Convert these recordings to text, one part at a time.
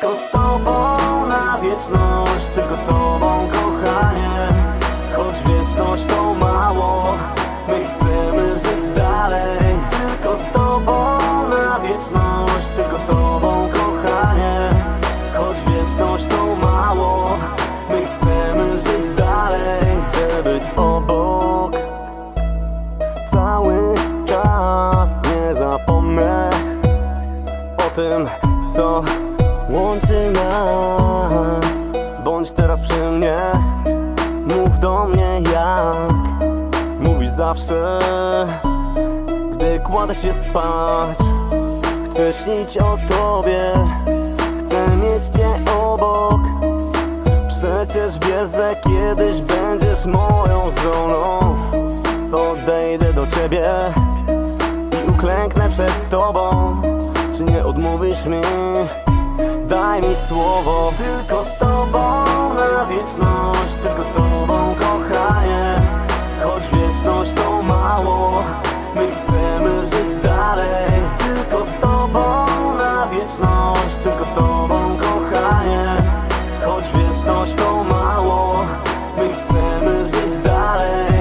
tylko z tobą kochanie. Choć wieczność to mało My chcemy żyć dalej. Tylko z tobą na wieczność Tylko z tobą kochanie. Choć wieczność to mało My chcemy żyć dalej. Chcę być obok Cały czas nie zapomnę o tym, co łączy nas. Bądź teraz przy mnie, mów do mnie jak Mówisz zawsze, gdy kładę się spać Chcę śnić o tobie, chcę mieć cię obok. Przecież wiesz, że kiedyś będziesz moją żoną. Podejdę do ciebie i uklęknę przed tobą. Czy nie odmówisz mi? Mi słowo Tylko z tobą na wieczność Tylko z tobą kochanie Choć wieczność to mało My chcemy żyć dalej. Tylko z tobą na wieczność Tylko z tobą kochanie Choć wieczność to mało My chcemy żyć dalej.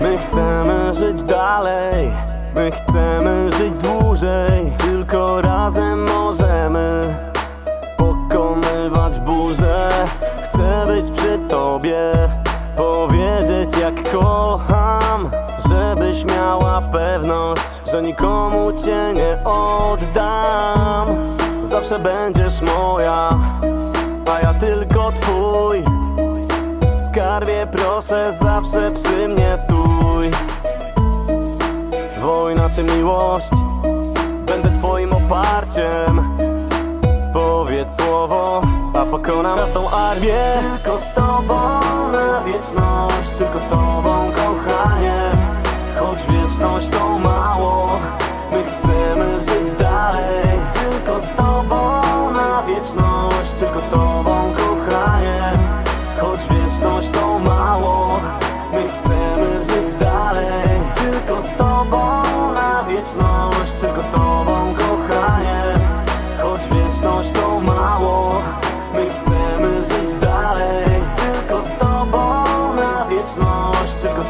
My chcemy żyć dalej. My chcemy żyć dłużej. Tylko razem możemy tobie Powiedzieć jak kocham Żebyś miała pewność Że nikomu cię nie oddam. Zawsze będziesz moja A ja tylko twój. Skarbie proszę zawsze przy mnie stój. Wojna czy miłość Będę twoim oparciem pokonam każdą armię. Tylko z tobą na wieczność Tylko z tobą kochanie. Choć wieczność to mało My chcemy żyć dalej. Tylko z tobą na wieczność Tylko z tobą na wieczność Tylko z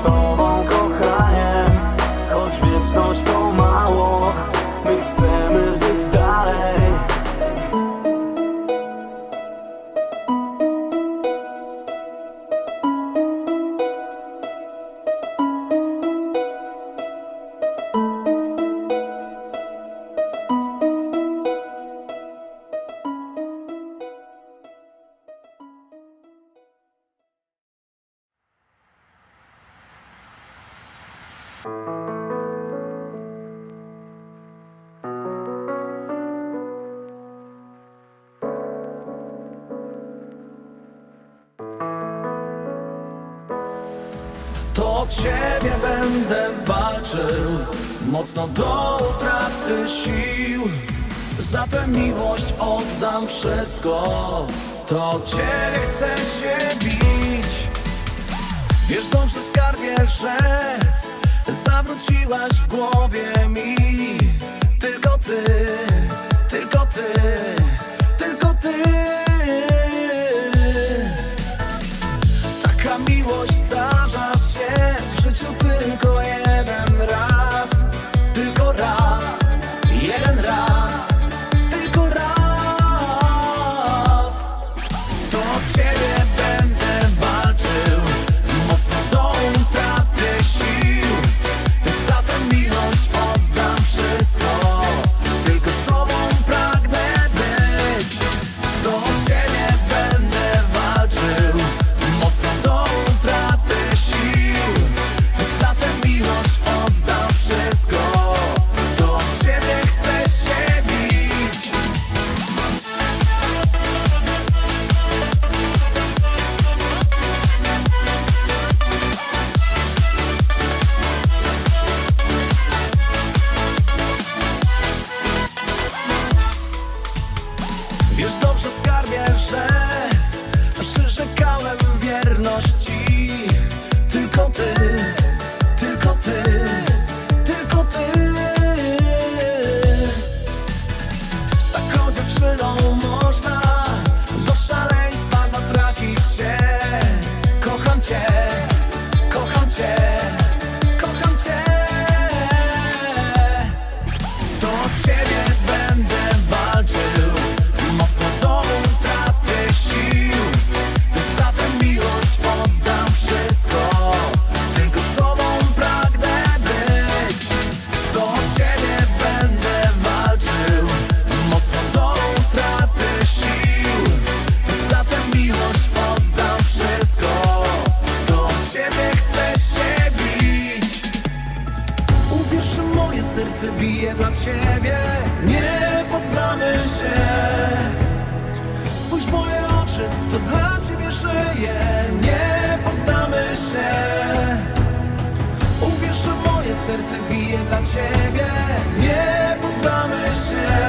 Od ciebie będę walczył. Mocno do utraty sił. Za tę miłość oddam wszystko. To ciebie chcę się bić. Wiesz dobrze skarbie, że Zawróciłaś w głowie mi. Tylko ty, tylko ty, tylko ty. Taka miłość zdarza się w serce bije dla ciebie. Nie poddamy się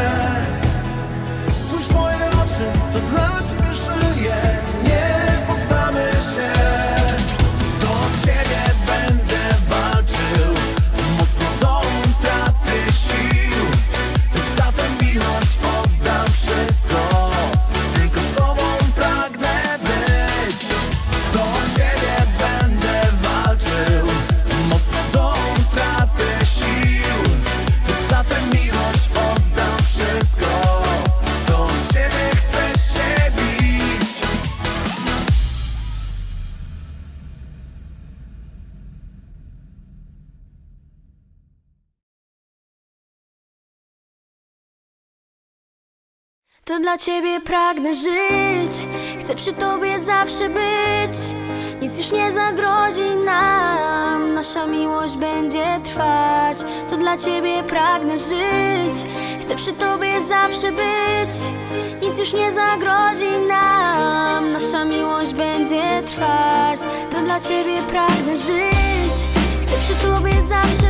To dla ciebie pragnę żyć. Chcę przy tobie zawsze być. Nic już nie zagrozi nam. Nasza miłość będzie trwać. To dla ciebie pragnę żyć. Chcę przy tobie zawsze być. Nic już nie zagrozi nam. Nasza miłość będzie trwać. To dla ciebie pragnę żyć. Chcę przy tobie zawsze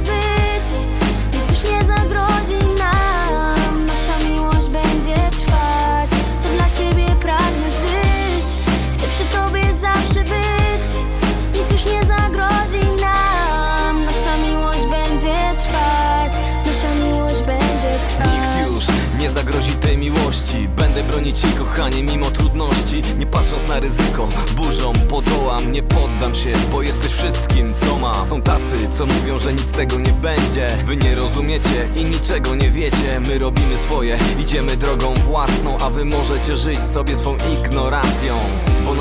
zagrozi tej miłości. Będę bronić jej kochanie mimo trudności. Nie patrząc na ryzyko, burzą podołam Nie poddam się, bo jesteś wszystkim co ma. Są tacy, co mówią, że nic z tego nie będzie. Wy nie rozumiecie i niczego nie wiecie. My robimy swoje, idziemy drogą własną A wy możecie żyć sobie swą ignorancją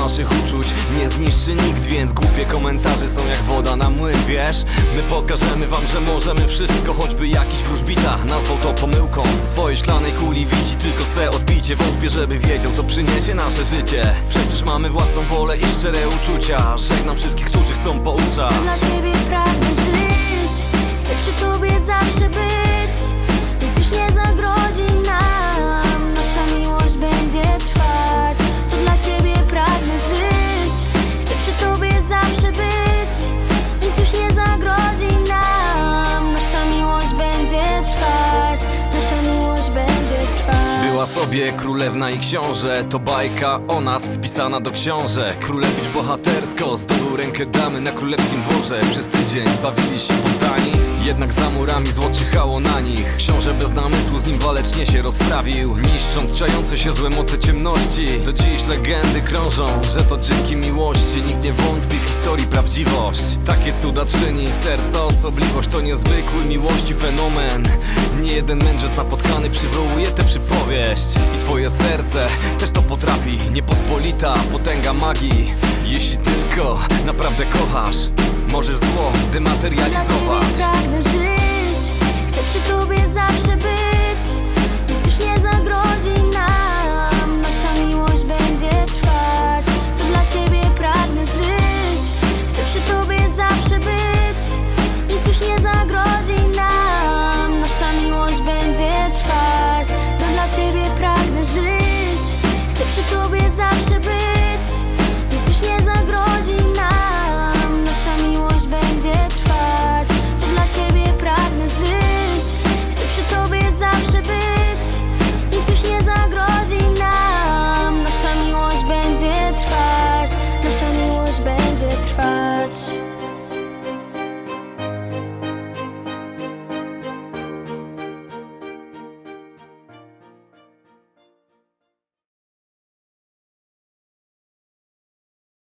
naszych uczuć. Nie zniszczy nikt Więc głupie komentarze są jak woda na młyn, wiesz? My pokażemy wam, że możemy wszystko Choćby jakiś wróżbita. Nazwał to pomyłką. W swojej szklanej kuli widzi tylko swe odbicie. Wątpię, żeby wiedział, co przyniesie nasze życie. Przecież mamy własną wolę i szczere uczucia. Żegnam wszystkich, którzy chcą pouczać Była sobie królewna i książę To bajka o nas pisana do książek Królewicz bohatersko zdobył rękę damy na królewskim dworze. Przez tydzień bawili się poddani Jednak za murami zło czyhało na nich. Książę bez namysłu z nim walecznie się rozprawił Niszcząc czające się złe moce ciemności. Do dziś legendy krążą, że to dzięki miłości Nikt nie wątpi w historii prawdziwość. Takie cuda czyni serca osobliwość To niezwykły miłości fenomen. Nie jeden mędrzec napotkany przywołuje tę przypowieść. I twoje serce też to potrafi Niepospolita potęga magii. Jeśli tylko naprawdę kochasz Możesz zło Dla ciebie dematerializować. pragnę żyć